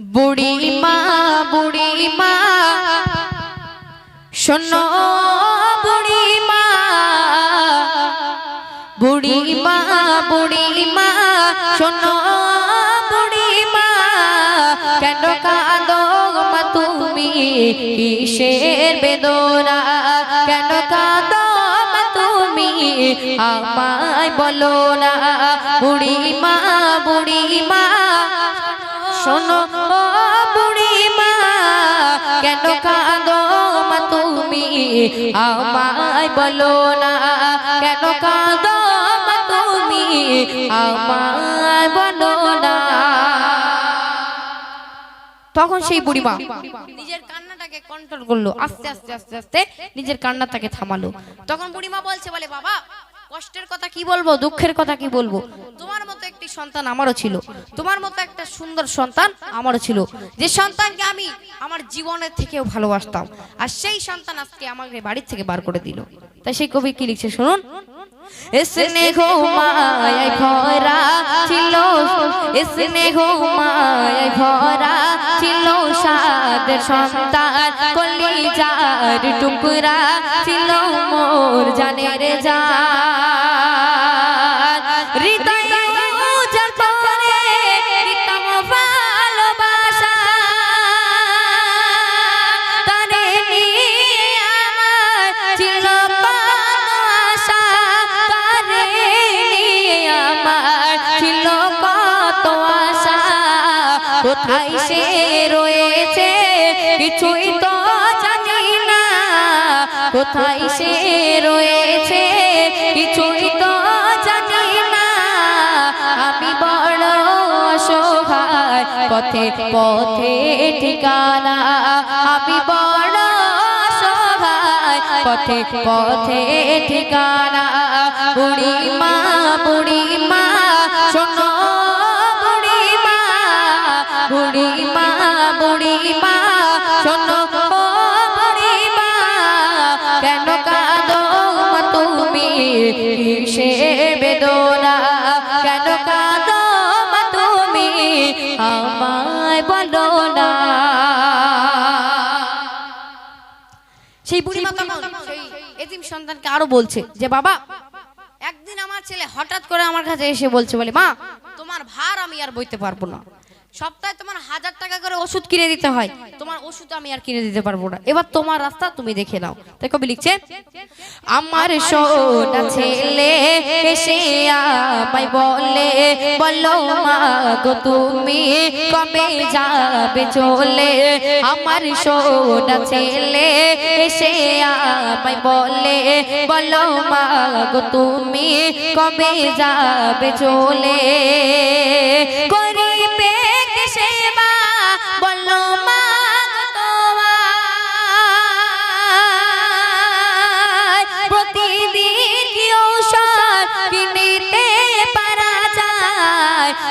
বুড়ি মা বুড়ি মা শোনো বুড়ি মা বুড়ি মা বুড়ি মা শোনো বুড়ি মা কেন কাঁদো মা তুমি? কিসের বেদনা? কেন কাঁদো মা তুমি? আমায় বলো না। বুড়ি মা বুড়ি মা শোনো আমায় বলো না, কেন কাঁদো তুমি? আমায় বলো না। তখন সেই বুড়িমা নিজের কান্নাটাকে কন্ট্রোল করল, আস্তে আস্তে আস্তে আস্তে নিজের কান্নাটাকে থামালো। তখন বুড়িমা বলছে, বলে, বাবা, কষ্টের কথা কি বলব, দুঃখের কথা কি বলব? তোমার মতো একটি সন্তান আমারও ছিল। তোমার মতো একটা সুন্দর সন্তান আমারও ছিল। যে সন্তানকে আমি আমার জীবনের থেকেও ভালোবাসতাম। আর সেই সন্তান আজকে আমাকে বাড়ির থেকে বার করে দিল। তাই সেই কবি কি লিখছে শুনুন? টুকরা ছিল মোর জানের জান। কোথায় সে রয়েছে? কিছুই তো জানি না। কোথায় সে রয়েছে? কিছুই তো জানি না। আমি বড় অসহায়, পথে পথে ঠিকানা। আমি বড় অসহায়, পথে পথে ঠিকানা। বুড়ি মা বুড়ি মা শোনো শোনো কেন তুমি? বেদনা, কেন তুমি? আমায় বলো না। সেই সন্তানকে আরও বলছে যে, বাবা, একদিন আমার ছেলে হঠাৎ করে আমার কাছে এসে বলছে বলে, মা, তোমার ভার আমি আর বইতে পারব না। সপ্তাহে তোমার হাজার টাকা করে ওষুধ কিনে দিতে হয়। তোমার ওষুধ আমি আর কিনে দিতে পারব না। এবার তোমার রাস্তা তুমি দেখে নাও। তাই কবি লিখছে, আমার সোনা ছেলে এসে আমায় বলে, বলো মা গো তুমি কবে যাবে চলে? আমার সোনা ছেলে এসে আমায় বলে, বলো মা গো তুমি কবে যাবে চলে?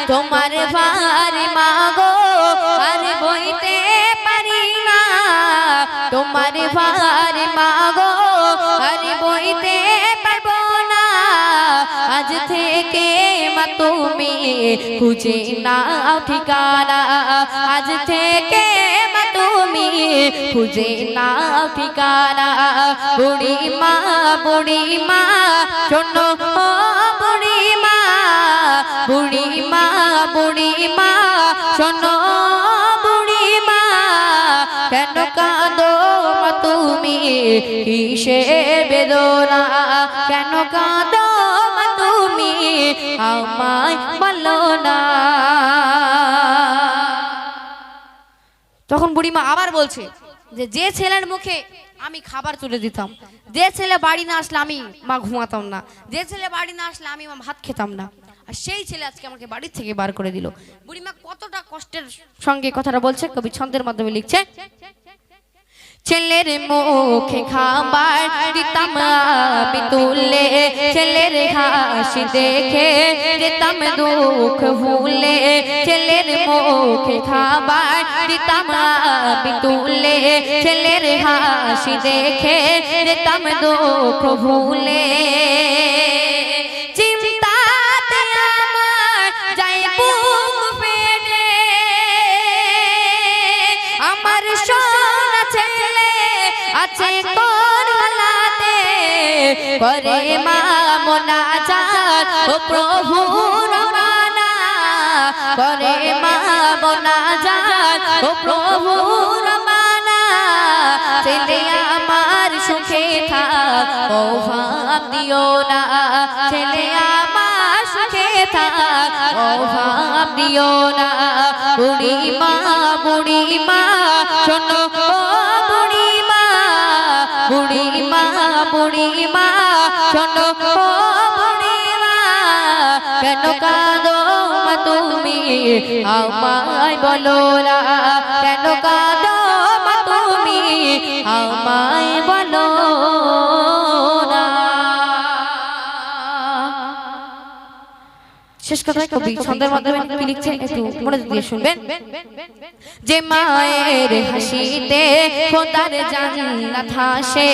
তোমার ভার মাগো, আর বইতে পারি না। তোমার ভার মাগো, আর বইতে পারব না। আজ থেকে মা তুমি খুঁজে নাও ঠিকানা। আজ থেকে তুমি খুঁজে নাও ঠিকানা। বুড়ি মা বুড়ি মা শোনো বুড়ি মা বুড়ি মা শোনো বুড়ি মা কেন কাঁদো তুমি? কিসের বেদনা? কেন কাঁদো তুমি? আমায় বলো না। তখন বুড়িমা আবার বলছে যে যে ছেলের মুখে আমি খাবার তুলে দিতাম, যে ছেলে বাড়ি না আসলে আমি মা ঘুমাতাম না, যে ছেলে বাড়ি না আসলে আমি মা ভাত খেতাম না। আর সেই ছেলে আজকে আমাকে বাড়ির থেকে বার করে দিল। বুড়িমা কতটা কষ্টের সঙ্গে কথাটা বলছে, কবি ছন্দের মাধ্যমে লিখছে। ছেলের মুখে খাবার দিতাম আমি তুলে, ছেলের হাসি দেখে যেতাম দুঃখ ভুলে, ছেলের মুখে খাবার দিতাম আমি তুলে, ছেলের হাসি দেখে যেতাম দুঃখ ভুলে। করে মা মোনাজাত ও প্রভু রবানা করে মা মোনাজাত ও প্রভু রবানা ছেলে আমার সুখে থাক ও ভাব দিও না। ছেলে আমার সুখে থাক ও ভাব দিও না। বুড়ি মা বুড়ি মা শোনো বুড়ি মা। বুড়ি মা বুড়ি মা শোনো ও বুড়ি মা, কেন কাঁদো তুমি? আমায় বলো না কেন কাঁদো তুমি? আমায় শেষ কথায় কবি ছন্দের মাধ্যমে কি লিখছে একটু মনোযোগ দিয়ে শুনবেন। যে মায়ের হাসিতে খোদার জান্নাত হাসে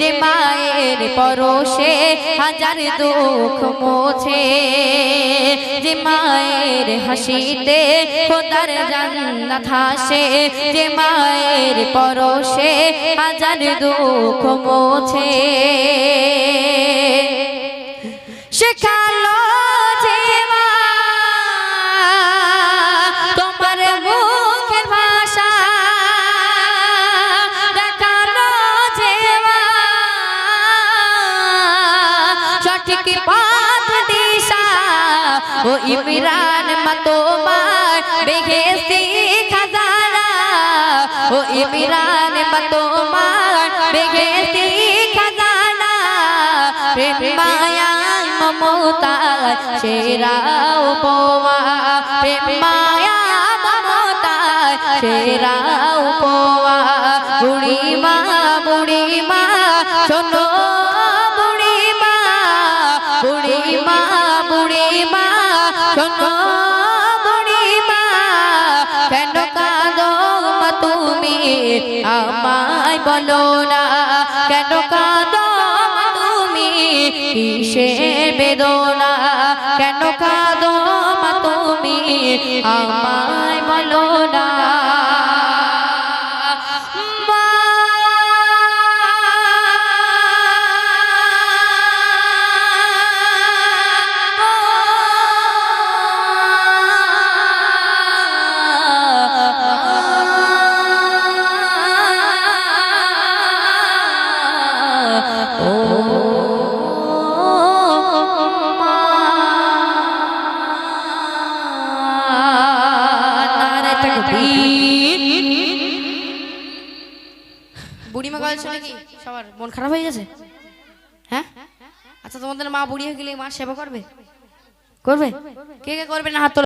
যে মায়ের পরশে হাজার দুঃখ মোছে। যে মায়ের হাসিতে খোদার জান্নাত হাসে যে মায়ের পরশে হাজার দুঃখ মোছে। শেখালো ও ইমরান মা তোমার বেহেস্তি খাজানা। ও ইমরান মা তোমার বেহেস্তি খাজানা। প্রেম মায়া মমতা, সেরা উপমা। প্রেম মায়া মমতা, সেরা শোনো বুড়ি মা কেন কাঁদো মা তুমি? আমায় বলো না, কেন কাঁদো মা তুমি? কিসের বেদনা? কেন কাঁদো মা তুমি? আমায় বুড়িমা সবার মন খারাপ হয়ে গেছে? হ্যাঁ? আচ্ছা তোমাদের মা বুড়ি হয়ে গেলে মা সেবা করবে? করবে? কে কে করবে? না হাত।